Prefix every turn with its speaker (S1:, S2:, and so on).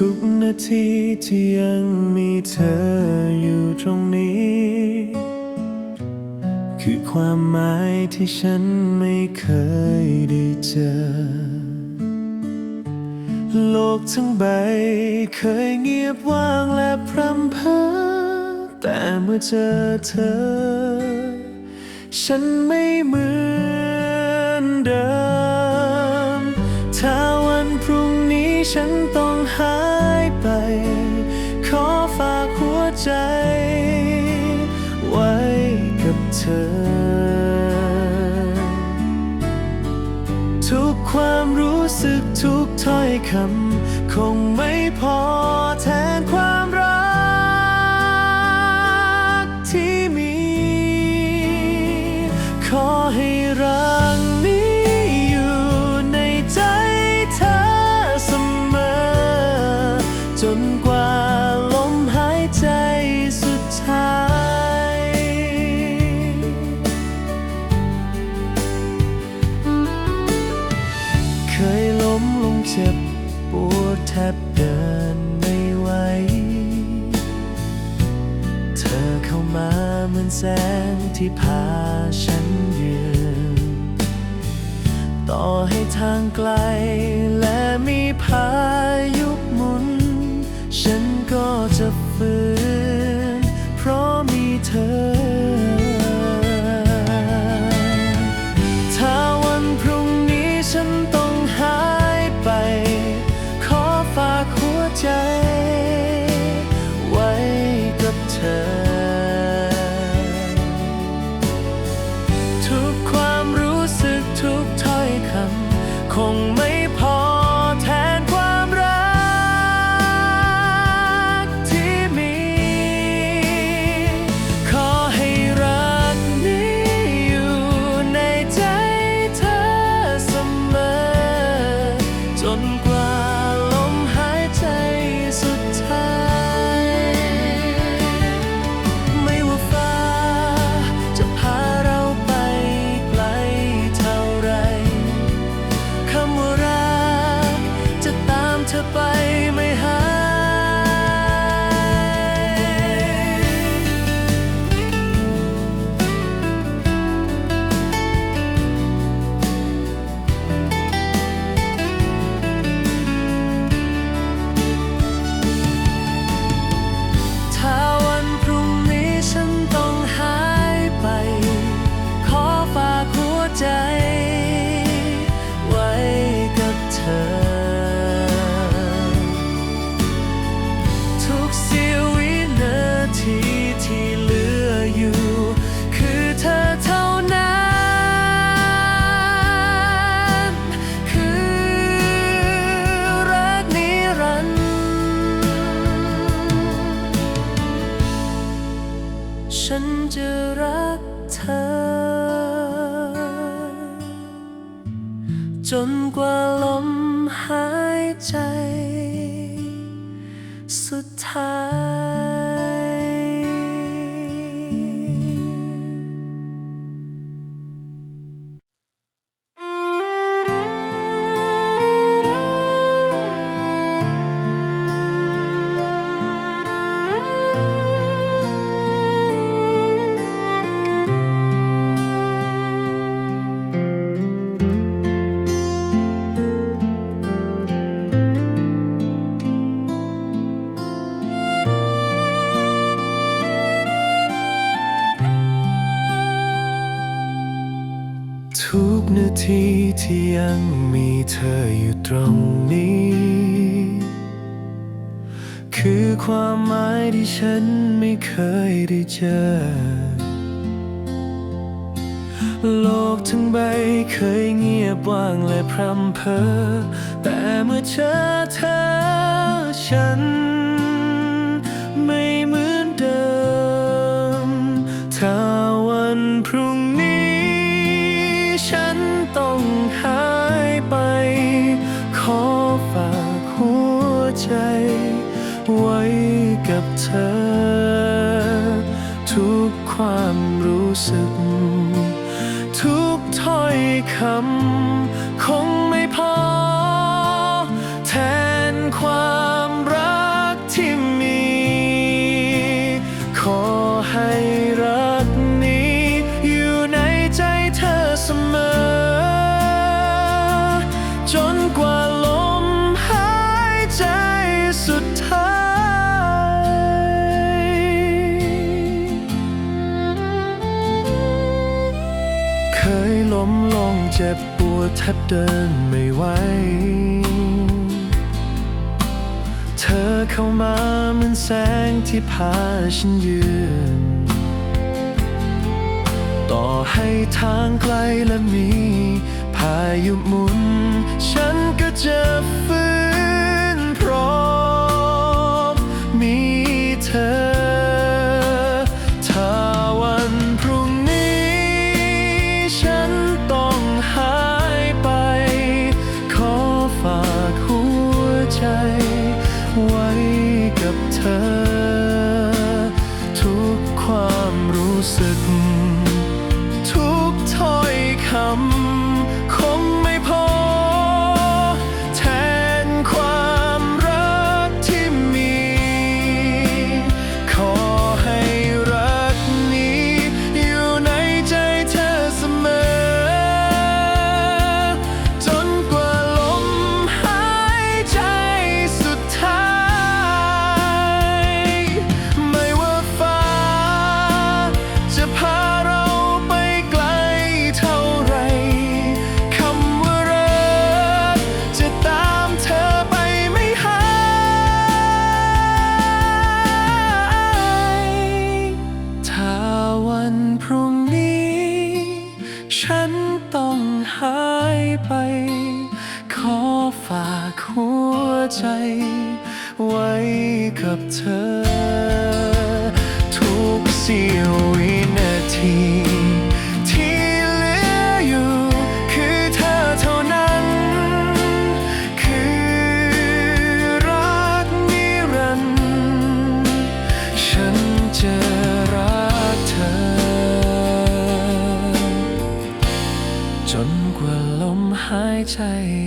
S1: ทุกนาทีที่ยังมีเธออยู่ตรงนี้ คือความหมายที่ฉันไม่เคยได้เจอ โลกทั้งใบเคยเงียบว่างและพรำเพอแต่เมื่อเจอเธอ ฉันไม่เหมือน ฉันต้องหายไป ขอฝากหัวใจ ไว้กับเธอ ทุกความรู้สึกทุกถ้อยคำคง จนกว่าลมหายใจสุดท้าย เคยล้มลงเจ็บปวดแทบเดินไม่ไหว เธอเข้ามาเหมือนแสงที่พาฉันยืน ต่อให้ทางไกล จะฝืนเพราะมีเธอ ถ้าวันพรุ่งนี้ฉันต้องหายไป ขอฝากหัวใจ นกว่าลมหายใจ สุดท้าย นาทีที่ยังมีเธออยู่ตรงนี้ คือความหมายที่ฉันไม่เคยได้เจอ โลกทั้งใบเคยเงียบว่างและพรำเพอ แต่เมื่อเจอเธอฉัน ใจไว้กับเธอ ทุกความรู้สึก ทุกถ้อยคำของ เจ็บปวดแทบเดินไม่ไหว เธอเข้ามาเหมือนแสงที่พาฉันยืน ต่อให้ทางไกลและมีพายุหมุน ฉันก็จะฟื้น said ใช่